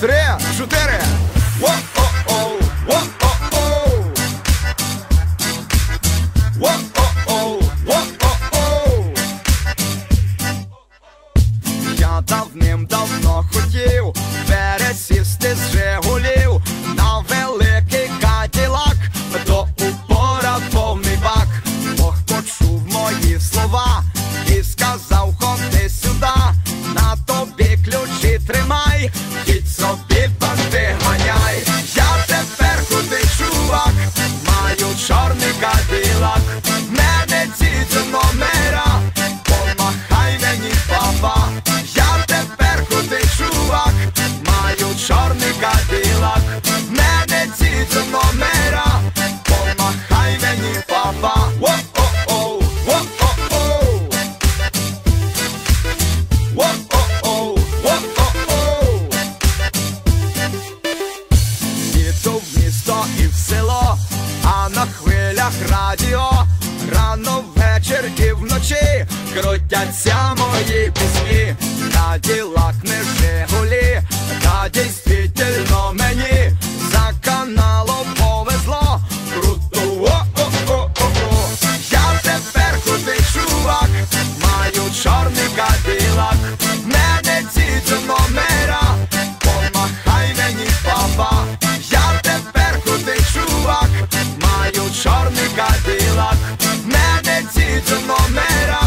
Три, чотири. Я давним-давно хотів собі банди ганяй. Я тепер куди чувак, маю чорний каділак, мене ці номера, помахай мені папа, я тепер куди чувак, маю чорний каділак, мене ці номера, і в село, а на хвилях радіо. Рано ввечір і вночі крутяться мої пісні, на ділах не маю мене ці номера,